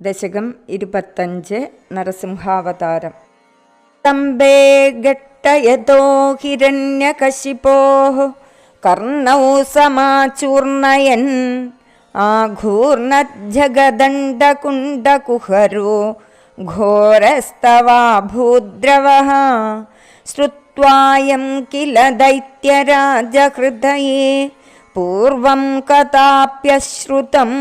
ദശകം ഇരുപത്തഞ്ച് നരസിംഹാവതാരം. തമ്പേ ഘട്ടയതോ ഹിരണ്യകശിപോ കർണൗ സമാചൂർണയൻ ആഘൂർണജ്ജഗദണ്ഡകുണ്ടകുഹരോ ഘോരസ്തവാഭൂദ്രവ ശ്രുത്വായം കില ദൈത്യരാജഹൃദയേ പൂർവം കഥാപ്യശ്രുതം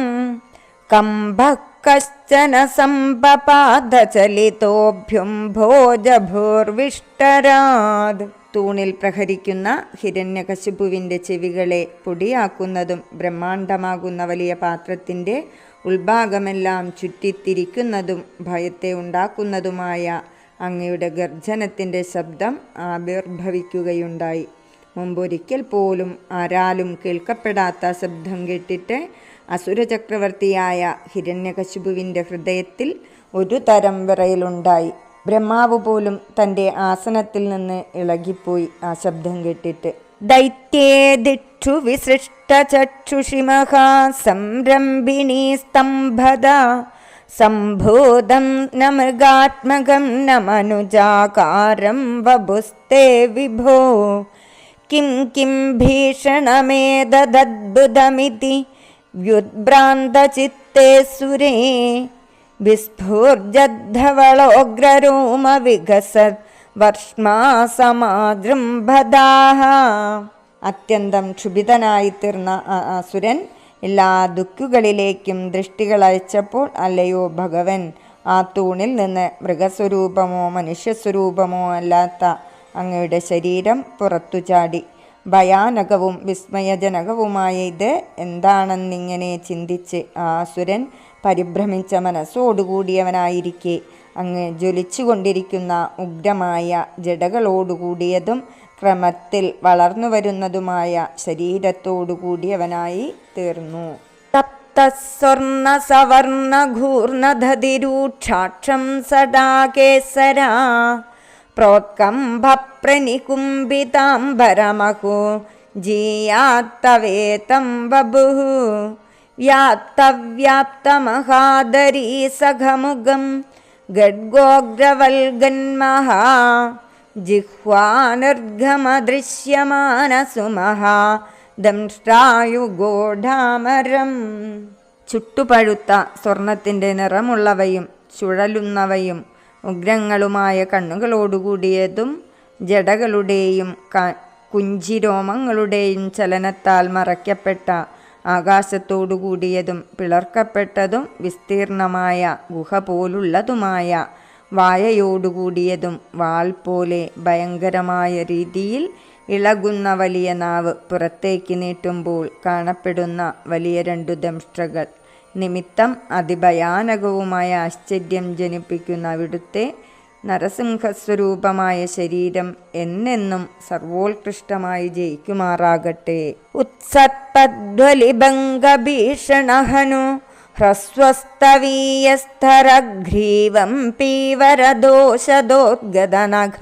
കമ്പഃ കശ്ചന സമ്പപാദചലിതോഭ്യും ഭോജഭൂർവിഷ്ടരാത് തൂണിൽ പ്രഹരിക്കുന്ന ഹിരണ്യകശിപുവിന്റെ ചെവികളെ പൊടിയാക്കുന്നതും ബ്രഹ്മാണ്ഡമാകുന്ന വലിയ പാത്രത്തിന്റെ ഉൾഭാഗമെല്ലാം ചുറ്റിത്തിരിക്കുന്നതും ഭയത്തെ ഉണ്ടാക്കുന്നതുമായ അങ്ങയുടെ ഗർജനത്തിന്റെ ശബ്ദം ആവിർഭവിക്കുകയുണ്ടായി. മുമ്പൊരിക്കൽ പോലും ആരാലും കേൾക്കപ്പെടാത്ത ശബ്ദം കേട്ടിട്ട് അസുരചക്രവർത്തിയായ ഹിരണ്യകശിപുവിന്റെ ഹൃദയത്തിൽ ഒരു തരം വിറയിലുണ്ടായി. ബ്രഹ്മാവ് പോലും തന്റെ ആസനത്തിൽ നിന്ന് ഇളകിപ്പോയി ആ ശബ്ദം കേട്ടിട്ട്. ദൈത്യേദിക്ഷു വിസൃഷ്ടചക്ഷുഷി മഹാസംരംഭിണീ സ്തംഭത സംഭൂതം ന മൃഗാത്മകം ന മനുജാകാരം വപുസ്തേ വിഭോ കിം കിം ഭീഷണമേതദ്ഭുതമിതി വ്യുദ്ഭ്രാന്തചിത്തേ സുരേ. വിസ്ഫൂർജദ്ധവളോഗ്രരോമ വികസത് വർഷ്മാസമാജൃംഭദാഹ. അത്യന്തം ക്ഷുഭിതനായി തീർന്ന അസുരൻ എല്ലാ ദുഃഖുകളിലേക്കും ദൃഷ്ടികൾ അയച്ചപ്പോൾ അല്ലയോ ഭഗവൻ ആ തൂണിൽ നിന്ന് മൃഗസ്വരൂപമോ മനുഷ്യസ്വരൂപമോ അല്ലാത്ത അങ്ങയുടെ ശരീരം പുറത്തു ചാടി ഭയാനകവും വിസ്മയജനകവുമായ ഇത് എന്താണെന്നിങ്ങനെ ചിന്തിച്ച് ആ അസുരൻ പരിഭ്രമിച്ച മനസ്സോടുകൂടിയവനായിരിക്കെ. അങ്ങ് ജ്വലിച്ചുകൊണ്ടിരിക്കുന്ന ഉഗ്രമായ ജടകളോടുകൂടിയതും ക്രമത്തിൽ വളർന്നു വരുന്നതുമായ ശരീരത്തോടുകൂടിയവനായി തീർന്നു. തപ്തസ്വർണ സവർണ ഘൂർണധതിരൂക്ഷാക്ഷം സടാകേസരാ പ്രോത്കംഭപ്രനികുംഭിതാംബരമഹോ ജീയാത്തവേതം ബഭുः വ്യാപ്തവ്യാപ്തമഹാദരീ സഖമുഖം ഗഡ്ഗോഗ്രവൽഗന്മഹാ ജിഹ്വാനിർഘമദൃശ്യമാനസുമഹാ ദംഷ്ടായുഗോഢാമരം. ചുട്ടുപഴുത്ത സ്വർണത്തിന്റെ നിറമുള്ളവയും ചുഴലുന്നവയും ഉഗ്രങ്ങളുമായ കണ്ണുകളോടുകൂടിയതും ജടകളുടെയും കുഞ്ചിരോമങ്ങളുടെയും ചലനത്താൽ മറയ്ക്കപ്പെട്ട ആകാശത്തോടുകൂടിയതും പിളർക്കപ്പെട്ടതും വിസ്തീർണമായ ഗുഹ പോലുള്ളതുമായ വായയോടുകൂടിയതും വാൾ പോലെ ഭയങ്കരമായ രീതിയിൽ ഇളകുന്ന വലിയ നാവ് പുറത്തേക്ക് നീട്ടുമ്പോൾ കാണപ്പെടുന്ന വലിയ രണ്ടു ദംഷ്ട്രകൾ. നിമിത്തം അതിഭയാനകവുമായ ആശ്ചര്യം ജനിപ്പിക്കുന്ന അവിടുത്തെ നരസിംഹസ്വരൂപമായ ശരീരം എന്നെന്നും സർവോത്കൃഷ്ടമായി ജയിക്കുമാറാകട്ടെ. ഉത്സത്പദ്വലിഭംഗഭീഷണഹനു ഹ്രസ്വസ്തവീയസ്ഥരഗ്രീവം പീവരദോഷദോദ്ഗതനഖ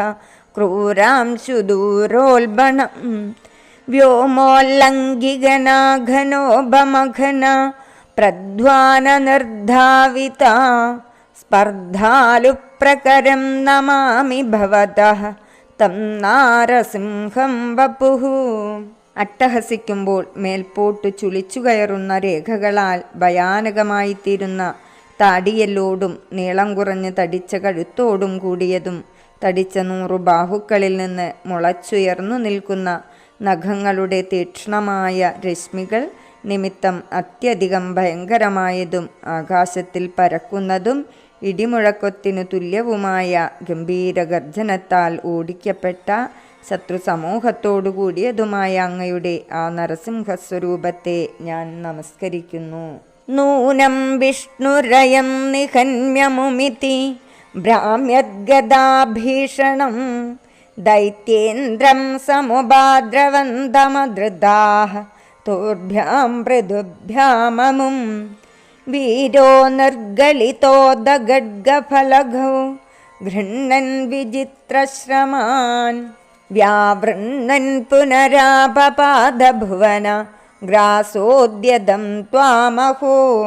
ക്രൂരാംശുദൂരോൽബണം വ്യോമോല്ലംഘികനാഘനോപമഘന പ്രധ്വാനനിർധാവിത സ്പർദ്ധാലുപ്രകരം നമാമി ഭവത തം നാരസിംഹം വപുഃ അട്ടഹസിക്കുമ്പോൾ മേൽപോട്ട് ചുളിച്ചു കയറുന്ന രേഖകളാൽ ഭയാനകമായിത്തീരുന്ന താടിയല്ലോടും നീളം കുറഞ്ഞ് തടിച്ച കഴുത്തോടും കൂടിയതും തടിച്ച നൂറു ബാഹുക്കളിൽ നിന്ന് മുളച്ചുയർന്നു നിൽക്കുന്ന നഖങ്ങളുടെ തീക്ഷ്ണമായ രശ്മികൾ നിമിത്തം അത്യധികം ഭയങ്കരമായതും ആകാശത്തിൽ പരക്കുന്നതും ഇടിമുഴക്കത്തിനു തുല്യവുമായ ഗംഭീര ഗർജനത്താൽ ഓടിക്കപ്പെട്ട ശത്രു സമൂഹത്തോടു കൂടിയതുമായ അങ്ങയുടെ ആ നരസിംഹസ്വരൂപത്തെ ഞാൻ നമസ്കരിക്കുന്നു. നൂനം വിഷ്ണുരയം നിഹന്യമുമിതി ഭ്രാമ്യദ്ഗദാഭീഷണം ദൈത്യേന്ദ്രം സമുപാദ്രവന്തമധൃതാः തോർഭ്യാം മൃദുഭ്യാമമും വീരോ നിർഗളിതോദഗഡ്ഗഫലഘൗ ഗൃണ്ണൻ വിചിത്രശ്രമാൻ വ്യാവൃണ്ണൻ പുനരാപപാദഭുവന ഗ്രാസോദ്യതം ത്വാമഹോ.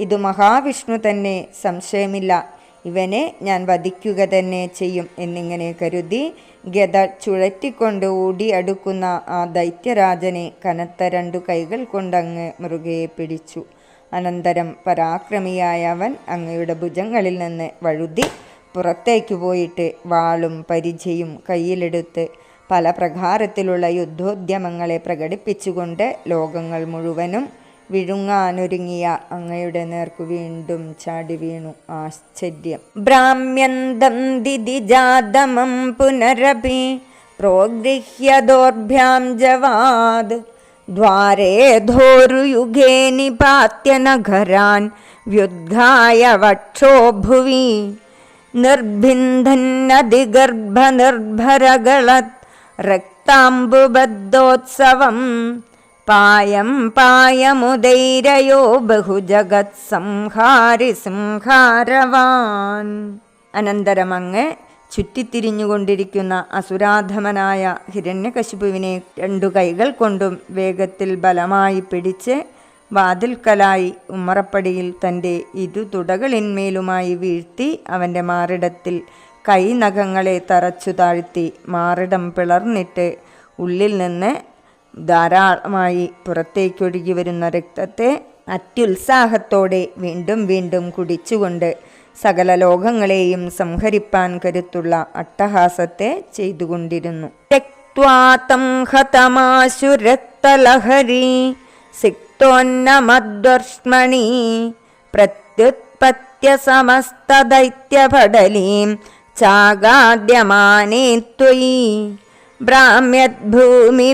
ഇത് മഹാവിഷ്ണു തന്നെ സംശയമില്ല. ഇവനെ ഞാൻ വധിക്കുക തന്നെ ചെയ്യും എന്നിങ്ങനെ കരുതി ഗത ചുഴറ്റിക്കൊണ്ട് ഓടി അടുക്കുന്ന ആ ദൈത്യരാജനെ കനത്ത രണ്ടു കൈകൾ കൊണ്ടങ്ങ് മൃഗയെ പിടിച്ചു. അനന്തരം പരാക്രമിയായ അവൻ അങ്ങയുടെ ഭുജങ്ങളിൽ നിന്ന് വഴുതി പുറത്തേക്ക് പോയിട്ട് വാളും പരിചയും കയ്യിലെടുത്ത് പല പ്രകാരത്തിലുള്ള യുദ്ധോദ്യമങ്ങളെ പ്രകടിപ്പിച്ചുകൊണ്ട് ലോകങ്ങൾ മുഴുവനും വിഴുങ്ങാനൊരുങ്ങിയ അങ്ങയുടെ നേർക്കു വീണ്ടും ചാടി വീണു. ആശ്ചര്യം. ബ്രാഹ്മ്യന്തം ദിതി ജാതമം പുനരപി പ്രോഗൃഹ്യദോർഭ്യാം ജവാദ്. ദ്വാരേ ധോരുയുഗേ നിപാത്യ നഗരാൻ വ്യുദ്ധായ വക്ഷോ ഭുവി. നിർഭിന്ധന്നതിഗർഭനിർഭരകളത്. രക്താംബുബദ്ധോത്സവം. പായം പായമുദൈരയോ ബഹുജഗത് സംഹാരി സംഹാരവാൻ. അനന്തരമങ്ങ് ചുറ്റിത്തിരിഞ്ഞുകൊണ്ടിരിക്കുന്ന അസുരാധമനായ ഹിരണ്യകശിപുവിനെ രണ്ടു കൈകൾ കൊണ്ടും വേഗത്തിൽ ബലമായി പിടിച്ച് വാതിൽക്കലായി ഉമ്മറപ്പടിയിൽ തന്റെ ഇരു തുടകളിന്മേലുമായി വീഴ്ത്തി അവന്റെ മാറിടത്തിൽ കൈനഖങ്ങളെ തറച്ചു താഴ്ത്തി മാറിടം പിളർന്നിട്ട് ഉള്ളിൽ നിന്ന് ധാരാളമായി പുറത്തേക്കൊഴുകി വരുന്ന രക്തത്തെ അത്യുത്സാഹത്തോടെ വീണ്ടും വീണ്ടും കുടിച്ചുകൊണ്ട് സകല ലോകങ്ങളെയും സംഹരിപ്പാൻ കരുത്തുള്ള അട്ടഹാസത്തെ ചെയ്തുകൊണ്ടിരുന്നു. രക്വാതം ഹതമാശു രക്തലഹരി സിക്തോന്നമദ്വർഷ്മണി പ്രത്യുത്പത്യ സമസ്തദൈത്യപടലീം ചാഗാദ്യമാനേ ത്വയി.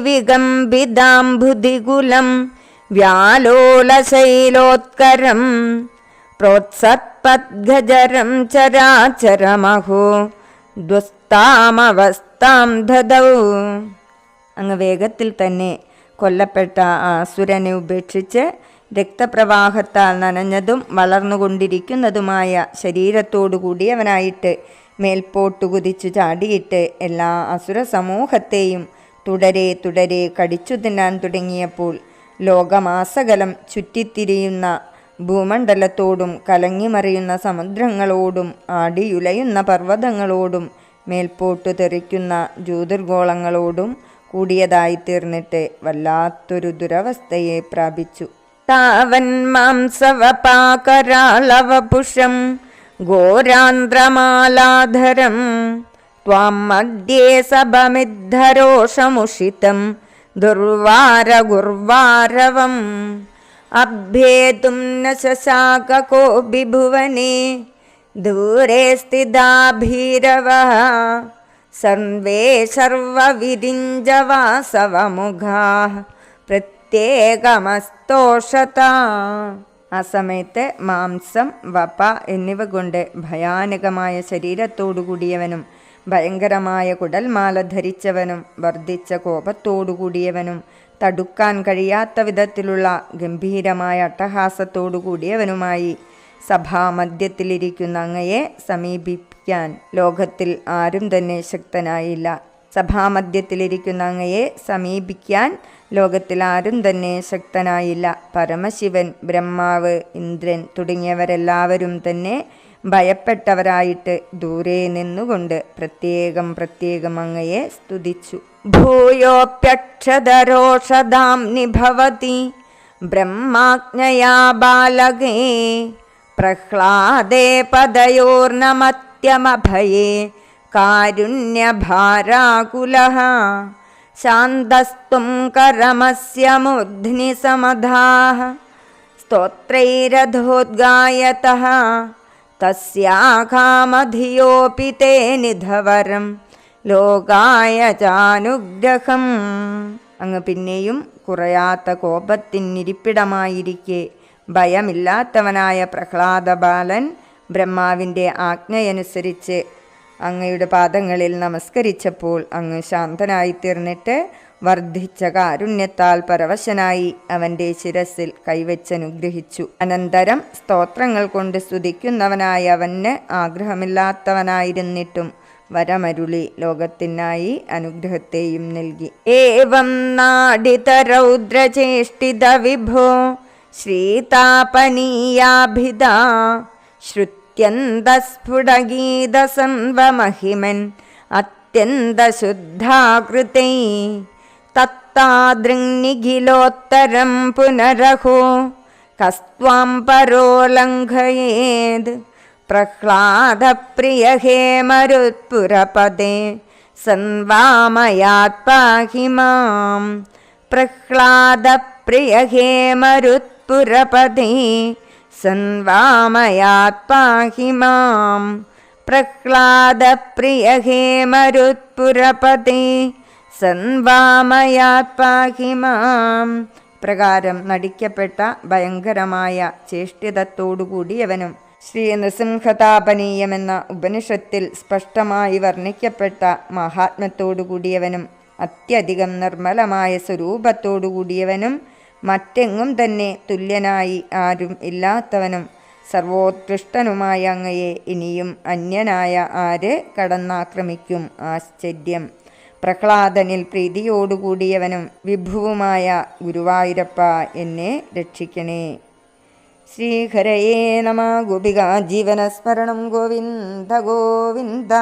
വികമ്പിതാംബുധികുലം വ്യാലോലശൈലോത്കരം പ്രോത്സത്പദ്ഗജരം ചരാചരമഹോ ദ്വസ്താമവസ്ഥാം ദദൗ അങ്ങ് വേഗത്തിൽ തന്നെ കൊല്ലപ്പെട്ട അസുരനെ ഉപേക്ഷിച്ച് രക്തപ്രവാഹത്താൽ നനഞ്ഞതും വളർന്നുകൊണ്ടിരിക്കുന്നതുമായ ശരീരത്തോടു കൂടിയവനായിട്ട് മേൽപോട്ടു കുതിച്ചു ചാടിയിട്ട് എല്ലാ അസുര സമൂഹത്തെയും തുടരെ തുടരെ കടിച്ചു തിന്നാൻ തുടങ്ങിയപ്പോൾ ലോകമാസകലം ചുറ്റിത്തിരിയുന്ന ഭൂമണ്ഡലത്തോടും കലങ്ങിമറിയുന്ന സമുദ്രങ്ങളോടും ആടിയുലയുന്ന പർവതങ്ങളോടും മേൽപോട്ടു തെറിക്കുന്ന ജ്യോതിർഗോളങ്ങളോടും കൂടിയതായി തീർന്നിട്ട് വല്ലാത്തൊരു ദുരവസ്ഥയെ പ്രാപിച്ചു. താവൻ മാംസവപാകരാളവപുഷം घोरान्ध्रमालाधरं त्वां मध्ये सभमिद्धरोषमुषितं दुर्वारगुर्वारवम्। अभ्येतुं न शशाको बिभुवने दूरे स्थिदा सर्वे सर्वविरिञ्जवासवमुघाः प्रत्येकमस्तोषता। ആ സമയത്ത് മാംസം വപ എന്നിവ കൊണ്ട് ഭയാനകമായ ശരീരത്തോടു കൂടിയവനും ഭയങ്കരമായ കുടൽമാല ധരിച്ചവനും വർദ്ധിച്ച കോപത്തോടു കൂടിയവനും തടുക്കാൻ കഴിയാത്ത വിധത്തിലുള്ള ഗംഭീരമായ അട്ടഹാസത്തോടു കൂടിയവനുമായി സഭാമധ്യത്തിലിരിക്കുന്ന അങ്ങയെ സമീപിക്കാൻ ലോകത്തിൽ ആരും തന്നെ ശക്തനായില്ല. സഭാമധ്യത്തിലിരിക്കുന്ന അങ്ങയെ സമീപിക്കാൻ ലോകത്തിൽ ആരും തന്നെ ശക്തനായില്ല. പരമശിവൻ ബ്രഹ്മാവ് ഇന്ദ്രൻ തുടങ്ങിയവരെല്ലാവരും തന്നെ ഭയപ്പെട്ടവരായിട്ട് ദൂരെ നിന്നുകൊണ്ട് പ്രത്യേകം പ്രത്യേകം അങ്ങയെ സ്തുതിച്ചു. ഭൂയോപ്യക്ഷതരോഷധാം നിഭവതി ബ്രഹ്മാജ്ഞയാ ബാലകേ പ്രഹ്ലാദേ പദയോർനമത്യമഭയേ കാരുണ്യഭാരാകുലഃ ശാന്തസ്തും करमस्य मूर्ध्नि समधाः स्तोत्रैरधोद्गायतः तस्याघामधियोऽपि നിധവരം ലോകായ ചാനുഗ്രഹം അങ്ങ് പിന്നെയും കുറയാത്ത കോപത്തിനിരിപ്പിടമായിരിക്കെ ഭയമില്ലാത്തവനായ പ്രഹ്ലാദ ബാലൻ ബ്രഹ്മാവിന്റെ ആജ്ഞയനുസരിച്ച് അങ്ങയുടെ പാദങ്ങളിൽ നമസ്കരിച്ചപ്പോൾ അങ്ങ് ശാന്തനായി തീർന്നിട്ട് വർദ്ധിച്ച കാരുണ്യത്താൽ പരവശനായി അവന്റെ ശിരസിൽ കൈവച്ചനുഗ്രഹിച്ചു അനന്തരം സ്തോത്രങ്ങൾ കൊണ്ട് സ്തുതിക്കുന്നവനായ അവന് ആഗ്രഹമില്ലാത്തവനായിരുന്നിട്ടും വരമരുളി ലോകത്തിനായി അനുഗ്രഹത്തെയും നൽകി. ഏവം നാടിതരൗദ്രചേഷ്ടിത വിഭോ ശ്രീതാപനീയാഭിധ ശ്രുത്യന്തസ്ഫുടഗീതസൻവമഹിമൻ അത്യന്തശുദ്ധാകൃതൈ. തത്താദൃങ്ങിഖിലോത്തരം പുനരഹോ കസ്ത്വാം പരോലംഘയേത്. പ്രഹ്ലാദപ്രിയ ഹേമരുത്പുരപദേ സൻവാമയാത് പാഹി മാം. പ്രഹ്ലാദപ്രിയ ഹേമരുത്പുരപദേ സൻവാമയാത് പാഹി മാം. പ്രഹ്ലാദപ്രിയ ഹേമരുത്പുരപദേ സൻവാമയാത് പാഹി മാം. പ്രകാരം നടിക്കപ്പെട്ട ഭയങ്കരമായ ചേഷ്ടിതത്തോടുകൂടിയവനും ശ്രീ നൃസിംഹതാപനീയമെന്ന ഉപനിഷത്തിൽ സ്പഷ്ടമായി വർണിക്കപ്പെട്ട മഹാത്മ്യത്തോടുകൂടിയവനും അത്യധികം നിർമ്മലമായ സ്വരൂപത്തോടുകൂടിയവനും മറ്റെങ്ങും തന്നെ തുല്യനായി ആരും ഇല്ലാത്തവനും സർവോത്കൃഷ്ടനുമായ അങ്ങയെ ഇനിയും അന്യനായ ആര് കടന്നാക്രമിക്കും? ആശ്ചര്യം. പ്രഹ്ലാദനിൽ പ്രീതിയോടുകൂടിയവനും വിഭുവുമായ ഗുരുവായൂരപ്പ എന്നെ രക്ഷിക്കണേ. ശ്രീഹരയേ നമ. ഗോപിക ജീവനസ്മരണം. ഗോവിന്ദ ഗോവിന്ദ.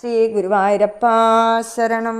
ശ്രീ ഗുരുവായൂരപ്പ ശരണം.